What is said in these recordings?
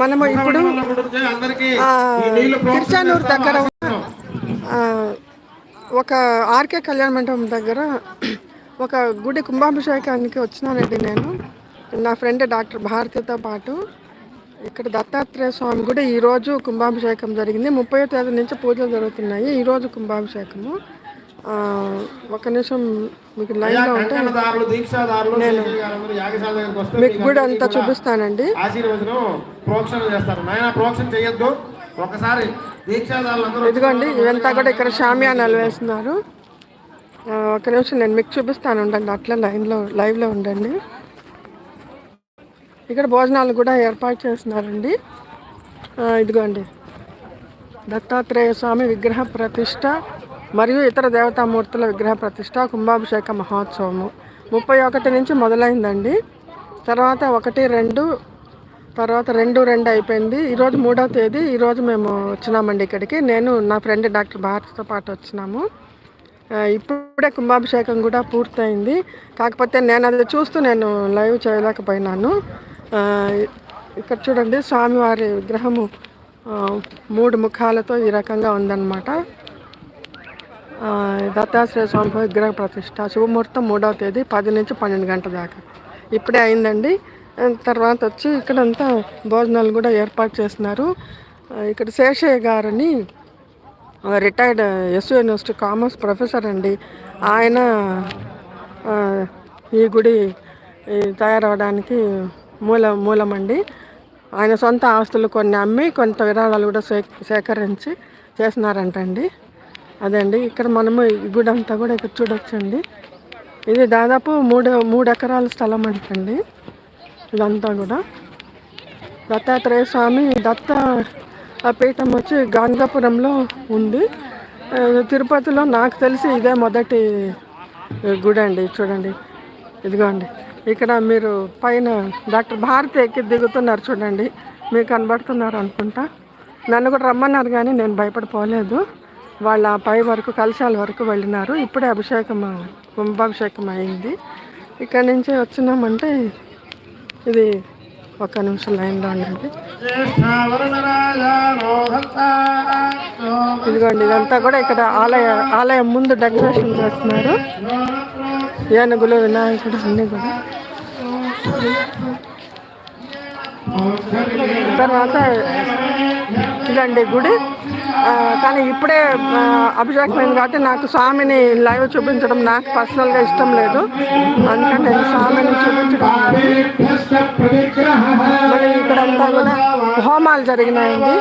మనము ఇప్పుడు తిరుచానూరు దగ్గర ఒక ఆర్కే కళ్యాణ మండపం దగ్గర ఒక గుడి కుంభాభిషేకానికి వచ్చినానండి నేను. నా ఫ్రెండ్ డాక్టర్ భారతితో పాటు ఇక్కడ దత్తాత్రేయ స్వామి గుడి ఈరోజు కుంభాభిషేకం జరిగింది. ముప్పై తేదీ నుంచి పూజలు జరుగుతున్నాయి. ఈరోజు కుంభాభిషేకము. ఒక నిమిషం మీకు లైన్లో ఉంటే నేను మీకు గుడి అంతా చూపిస్తానండి. ఆశీర్వచనం ప్రోక్షణ చేస్తారు. నాయన ప్రోక్షణ చేయొద్దు. ఒకసారి దీక్షాదారులందరూ ఇదిగోండి ఇవంతా కూడా ఇక్కడ షామియానాలు వేస్తున్నారు. ఒక నిమిషం నేను మీకు చూపిస్తాను ఉండండి అట్లా లైన్లో లైవ్లో ఉండండి. ఇక్కడ భోజనాలు కూడా ఏర్పాటు చేస్తున్నారండి. ఇదిగోండి. దత్తాత్రేయ స్వామి విగ్రహ ప్రతిష్ట. మరియు ఇతర దేవతామూర్తుల విగ్రహ ప్రతిష్ట కుంభాభిషేక మహోత్సవము. ముప్పై ఒకటి నుంచి మొదలైందండి. తర్వాత ఒకటి రెండు తర్వాత రెండు రెండు అయిపోయింది. ఈరోజు మూడవ తేదీ. ఈరోజు మేము వచ్చినామండి ఇక్కడికి. నేను నా ఫ్రెండ్ డాక్టర్ భారత్తో పాటు వచ్చినాము. ఇప్పుడే కుంభాభిషేకం కూడా పూర్తయింది. కాకపోతే నేను అది చూస్తూ నేను లైవ్ చేయలేకపోయినాను. ఇక్కడ చూడండి స్వామివారి విగ్రహము మూడు ముఖాలతో ఈ రకంగా ఉందన్నమాట. దత్తాశ్రయ స్వామి విగ్రహ ప్రతిష్ట. శుభముహూర్తం మూడవ తేదీ పది నుంచి పన్నెండు గంటల దాకా. ఇప్పుడే అయిందండి. తర్వాత వచ్చి ఇక్కడంతా భోజనాలు కూడా ఏర్పాటు చేస్తున్నారు. ఇక్కడ శేషయ్య గారని retired S U university commerce professor అండి. ఆయన ఈ గుడి తయారవడానికి మూల మూలమండి. ఆయన సొంత ఆస్తులు కొన్ని అమ్మి కొంత విరాళాలు కూడా సే సేకరించి చేస్తున్నారంటండి. అదే అండి ఇక్కడ మనము ఈ గుడి అంతా కూడా ఇక్కడ చూడొచ్చండి. ఇది దాదాపు మూడు మూడు ఎకరాల స్థలం అంటండి. ఇదంతా కూడా. దత్తాత్రేయ స్వామి దత్త పీఠం వచ్చి గాంగాపురంలో ఉంది. తిరుపతిలో నాకు తెలిసి ఇదే మొదటి గుడి అండి చూడండి. ఇదిగోండి. ఇక్కడ మీరు పైన డాక్టర్ భారతి ఎక్కి దిగుతున్నారు చూడండి. మీకు కనబడుతున్నారు అనుకుంటా. నన్ను కూడా రమ్మన్నారు కానీ నేను భయపడిపోలేదు. వాళ్ళ పై వరకు కలశాల వరకు వెళ్ళినారు. ఇప్పుడే అభిషేకం కుంభాభిషేకం అయింది. ఇక్కడ నుంచి వచ్చినామంటే ఇది ఒక నిమిషం లైన్లో ఉండండి. ఇదిగోండి ఇదంతా కూడా ఇక్కడ ఆలయ ఆలయం ముందు డెకరేషన్ చేస్తున్నారు. ఏనుగులు వినాయకుడు అన్నీ కూడా. తర్వాత ఇదండి గుడి. కానీ ఇప్పుడే ఆ, అభిషేకం అయింది కాబట్టి నాకు స్వామిని లైవ్ చూపించడం నాకు పర్సనల్గా ఇష్టం లేదు. అందుకని నేను స్వామిని చూపించడం మళ్ళీ ఇక్కడంతా కూడా హోమాలు జరిగినాయండి.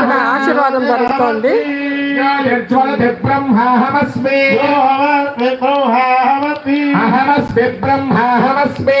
ఇక్కడ ఆశీర్వాదం జరుగుతోంది. బ్రహ్మాహమస్మి అహమస్మి బ్రహ్మాహమస్మి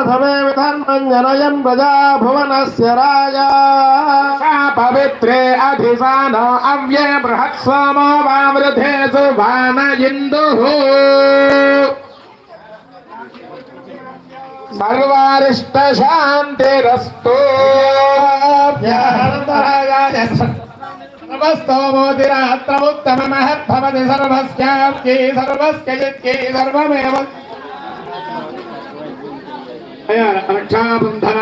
प्रथमे विधर्मञ्जनयम् प्रजा भुवनस्य राजा। सा पवित्रे अधिसानो अव्ये बृहत्समो वावृधे सुभान इन्दुः। सर्वारिष्टशान्तिरस्तु। सर्वस्यां के सर्वस्य चित्यै सर्वमेव రక్షాబంధన.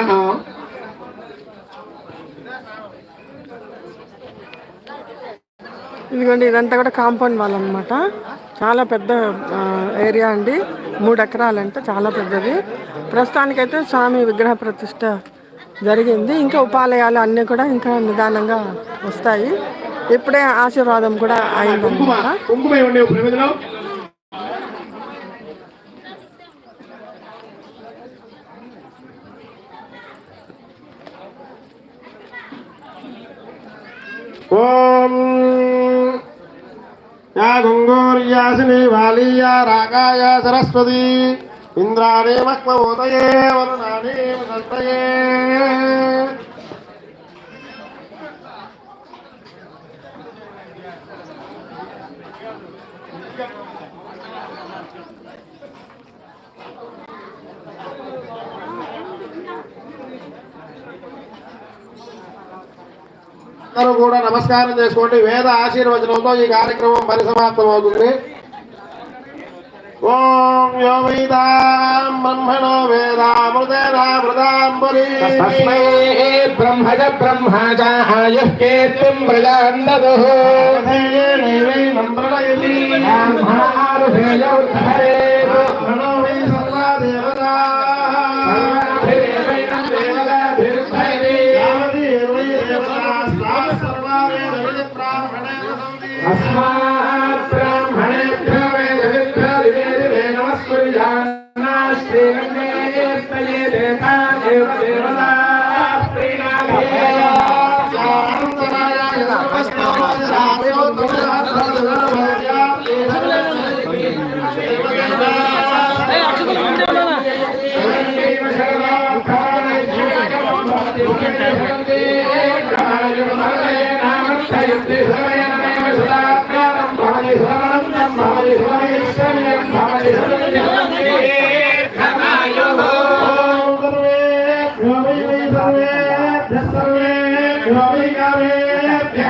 ఇదిగోండి ఇదంతా కూడా కాంపౌండ్ వాల్ అనమాట చాలా పెద్ద ఏరియా అండి. మూడు ఎకరాలంటే చాలా పెద్దది. ప్రస్తుతానికైతే స్వామి విగ్రహ ప్రతిష్ట జరిగింది. ఇంకా ఉపాలయాలు అన్నీ కూడా ఇంకా నిదానంగా వస్తాయి. ఇప్పుడే ఆశీర్వాదం కూడా అయిందన్నమాట. ఓం. యా గంగోర్యాసిని వాలీయా రాగాయ సరస్వతి. ఇంద్రాణి మక్మోదయే వరుణాణి సంతయే అందరూ కూడా నమస్కారం చేసుకోండి. వేద ఆశీర్వచనంతో ఈ కార్యక్రమం పరిసమాప్తం అవుతుంది ఓం యో వేదాం బ్రహ్మణో వేదామృతేనామృతాంబరీ తస్మై బ్రహ్మజ బ్రహ్మజాయః కీర్తిం తలకే వంచి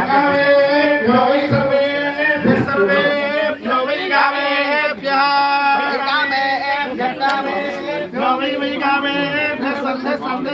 కూర్చోండి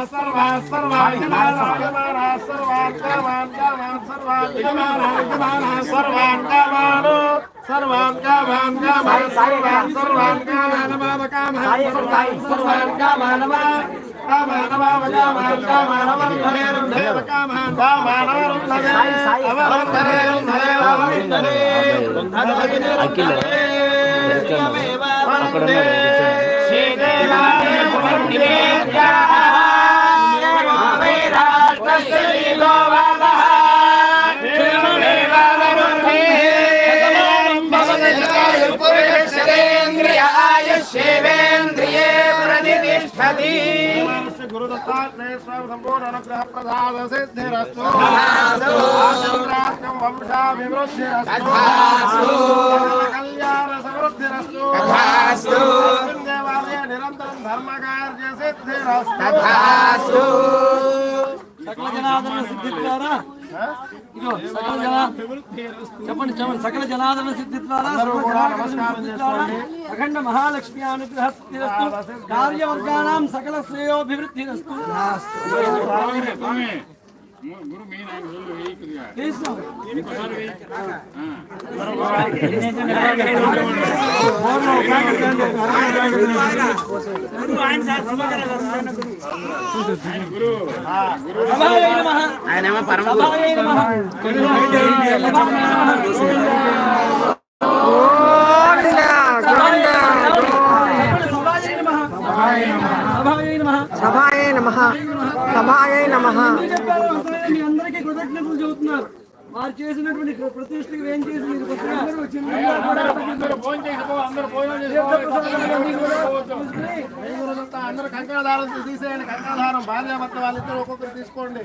सर्वान् सर्वान् सर्वान् నమ ధరేరం ధరేవ కామాన్ కామాన్ నమ ధరేరం అవరం ధరేరం ధరేవ అవరం ధరేరం అఖిల అక్కడ కళ్యాణ సమృద్ధిరస్తు నిరంతరం ధర్మకార్య సిద్ధిరస్తు సకల జనాదరణ సిద్ధి ద్వారా ఇదిగో సకల జన చెప్పండి చెప్పండి. సకల జనాదరణ సిద్ధి ద్వారా అఖండ మహాలక్ష్మి అనుగ్రహ కార్యవర్గాణం సకల శ్రేయోభివృద్ధిరస్తు. తీసుకో. పరమ సభాయ నమ సభాయ నమ సభాయ నమ వారు చేసినటువంటి ప్రతిష్టకి ఏం చేసింది అందరు కంకణాధారం తీసేయండి కంకణాధారం భార్యాభర్త వాళ్ళిద్దరు ఒక్కొక్కరు తీసుకోండి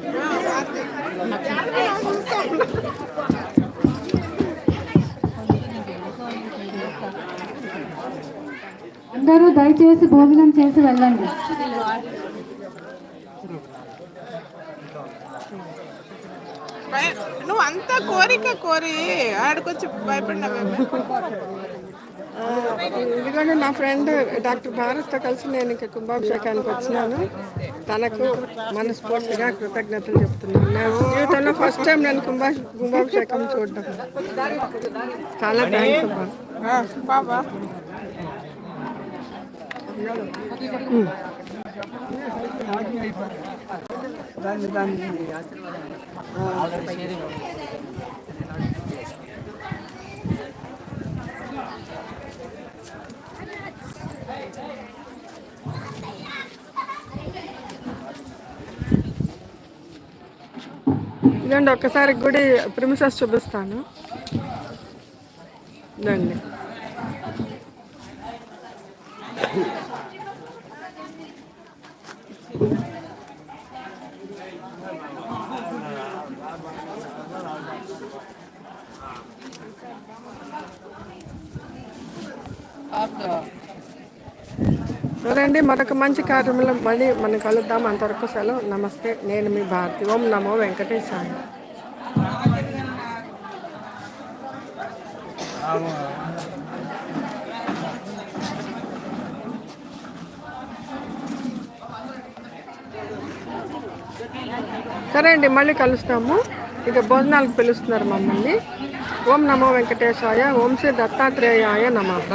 అందరూ దయచేసి భోజనం చేసి వెళ్ళండి. నువ్వు అంతా కోరిక కోరి ఆడకొచ్చి భయపడినావేమో ఇదిగోండి నా ఫ్రెండ్ డాక్టర్ భారత్తో కలిసి నేను ఇంకా కుంభాభిషేకానికి వచ్చినాను. తనకు మనస్ఫూర్తిగా కృతజ్ఞతలు చెప్తున్నాను. నా జీవితంలో ఫస్ట్ టైం నేను కుంభా కుంభాభిషేకం చూడడం. చాలా థ్యాంక్స్ దాన్ని దాన్ని ఇదండి ఒక్కసారి గుడి ప్రిమిసెస్ చూపిస్తాను. ఇదండి చూడండి మరొక మంచి కార్యంలో మళ్ళీ మనం కలుద్దాం. అంతవరకు సెలవు. నమస్తే నేను మీ భారతి. ఓం నమో వెంకటేశాయ. సరే అండి మళ్ళీ కలుస్తాము. ఇక భోజనాలకు పిలుస్తున్నారు మమ్మల్ని. ఓం నమో వెంకటేశాయ. ఓం శ్రీ దత్తాత్రేయాయ నమః.